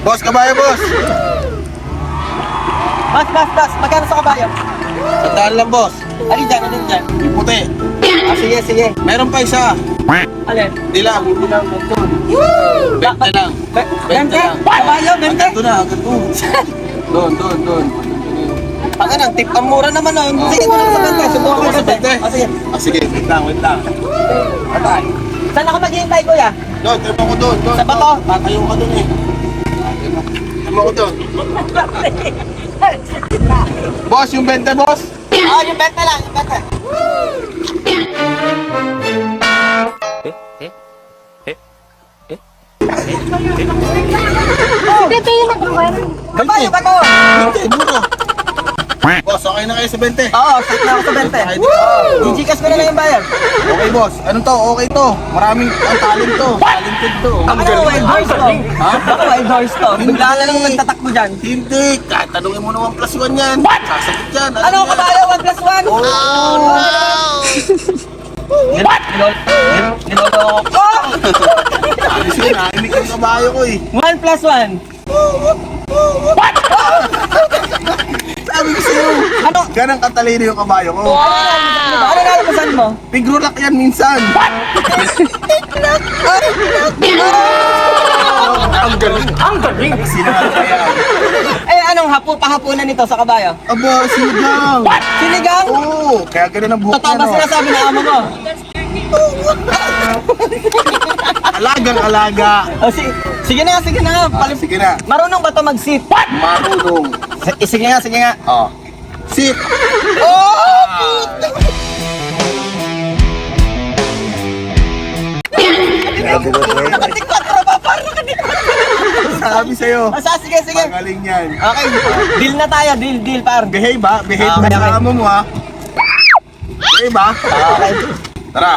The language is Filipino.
Boss, kabayo, boss. Bas, bas, bas. Magkano sa kabayo? Sandaan lang, boss. Alin dyan, alin dyan? Yung puti. Ah, sige, sige. Meron pa isa. Alin? Hindi lang, hindi lang. Ba- Bente lang. Be- Bente lang. Kabayo, bente? Ito na, agad doon. Doon, doon, doon. Ang ano, tip, ang mura naman nun. Sige, ito lang sa bente. Subukan ko Ako sa bente. bente. Ah, sige. Ah, sige, wait lang, wait lang. Atay. Saan ako maghihintay, kuya? Doon, tayo ko doon. doon, Sa bato? doon. Tatayo ka doon eh. Tama ko doon. Boss, yung bente, boss. Ah, yung bente lang, yung bente. Bebe yung nag-run. Kabayo ka to. Bente, mura. Boss, okay na kayo sa bente? Oo, set na ako sa bente. Okay, dito. Gigikas ko na lang yung bayad. Okay, boss. Anong to? Okay to. Maraming ang talent to. Talented to. Ang ano, wild horse to. Ha? Baka wild horse to. Bigla na lang nagtatakbo dyan. Hindi. Kahit tanungin mo naman plus one yan. What? Sasagot yan. Ano yan. kabayo? 1 plus 1? Oh, What? Nilolo ko. Sabi sa'yo, nahimik yung kabayo ko eh. 1 plus 1. Sabi ko sa'yo. Ano? Ganang katalino yung kabayo ko. Ano nalabasan mo? Pigrulak yan minsan. Ang galing. Ang galing. Sinangat ka yan. Eh, anong hapo pahapunan nito sa kabayo? Aba, sinigang. Sinigang? Oo, kaya ganun ang buhok Totoo ba sinasabi ng amo mo? Alagang alaga. O, si sige na, sige na. Ah, sige na. Marunong ba to mag-sit? Marunong. S- sige nga, sige nga. Oh. Sit. Oh! Nakatikotro ba? Parang nakatikotro. Sabi sa'yo. Asa, sige, sige. Magaling yan. Okay, deal na tayo, deal, deal, par. Behave ha. Behave Ah, ka okay, okay. amo mo ha. Behave ha. Okay. Tara.